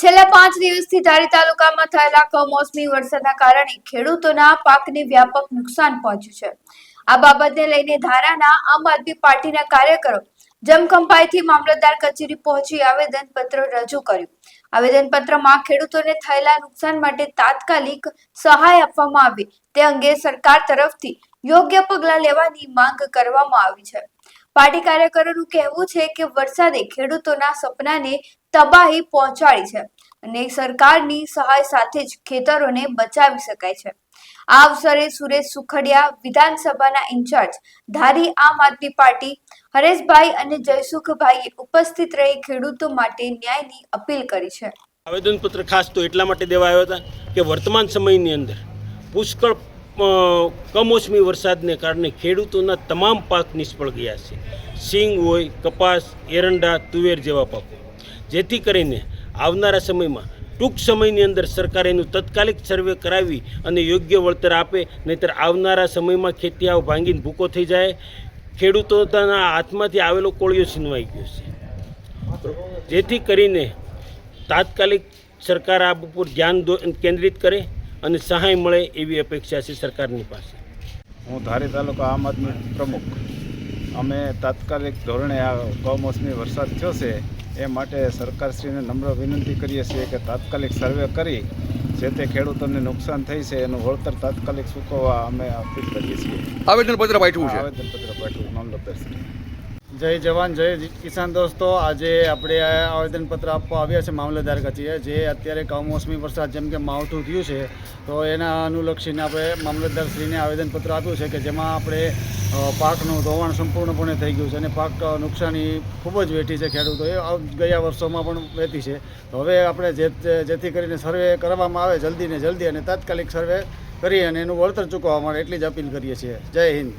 છેલ્લા પાંચ દિવસથી ધારી તાલુકામાં થયેલા કમોસમી વરસાદના કારણે ખેડૂતોના પાકને વ્યાપક નુકસાન પહોંચ્યું છે. આ બાબતને લઈને ધારાના આમ આદમી પાર્ટીના કાર્યકરો જમખંભાઈથી મામલતદાર કચેરી પહોંચી આવેદનપત્ર રજૂ કર્યું. આવેદનપત્રમાં ખેડૂતોને થયેલા નુકસાન માટે તાત્કાલિક સહાય આપવામાં આવી. તે અંગે સરકાર તરફથી યોગ્ય પગલાં લેવાની માંગ કરવામાં આવી છે. પાર્ટી કાર્યકરોનું કહેવું છે કે વરસાદે ખેડૂતોના સપનાને તબાહી પહોંચાડી છે અને સરકારની સહાય સાથે જ ખેતરોને બચાવી શકાય છે. આ અવસરે સુરેશ સુખડિયા વિધાનસભાના ઇન્ચાર્જ, ધારી આમ આદમી પાર્ટી, હરેશભાઈ અને જયસુખભાઈએ ઉપસ્થિત રહી ખેડૂતો માટે ન્યાયની અપીલ કરી છે. આવેદનપત્ર ખાસ તો એટલા માટે દેવા આવ્યો હતા કે વર્તમાન સમયની અંદર પુષ્કળ કમોસમી વરસાદને કારણે ખેડૂતોના તમામ પાક નિષ્ફળ ગયા છે. સિંગ હોય, કપાસ, એરંડા, તુવેર જેવા પાકો. જેથી કરીને આવનારા સમયમાં ટૂંક સમયની અંદર સરકાર એનું તાત્કાલિક સર્વે કરાવી અને યોગ્ય વળતર આપે, નહીંતર આવનારા સમયમાં ખેતીયાઓ ભાંગીને ભૂકો થઈ જાય. ખેડૂતોના હાથમાંથી આવેલો કોળિયો છીનવાઈ ગયો છે. જેથી કરીને તાત્કાલિક સરકાર આ ઉપર ધ્યાન કેન્દ્રિત કરે અને સહાય મળે એવી અપેક્ષા છે સરકારની પાસે. હું ધારી તાલુકા આમ આદમી પ્રમુખ. અમે તાત્કાલિક ધોરણે આ કમોસમી વરસાદ થયો છે. એ માટે સરકારશ્રીને નમ્ર વિનંતી કરીએ છીએ કે તાત્કાલિક સર્વે કરી જે તે ખેડૂતોને નુકસાન થઈ છે એનું વળતર તાત્કાલિક ચૂકવવા અમે અપીલ કરીએ છીએ. આવેદનપત્ર પાઠવું છે. આવેદનપત્ર પાઠવું મામલતદારશ્રી જય જવાન, જય કિસાન દોસ્તો. આજે આપણે આવેદનપત્ર આપવા આવ્યા છે મામલતદાર કચેરીએ, જે અત્યારે કમોસમી વરસાદ જેમ કે માવઠું થયું છે, તો એના અનુલક્ષીને આપણે મામલતદારશ્રીને આવેદનપત્ર આપ્યું છે કે જેમાં આપણે પાકનું ધોવાણ સંપૂર્ણપણે થઈ ગયું છે અને પાક નુકસાની ખૂબ જ વેઠી છે ખેડૂતોએ ગયા વર્ષોમાં પણ વેઠી છે. તો હવે આપણે જે જેથી કરીને સર્વે કરવામાં આવે જલ્દી ને જલ્દી અને તાત્કાલિક સર્વે કરી અને એનું વળતર ચૂકવવા માટે એટલી જ અપીલ કરીએ છીએ. જય હિન્દ.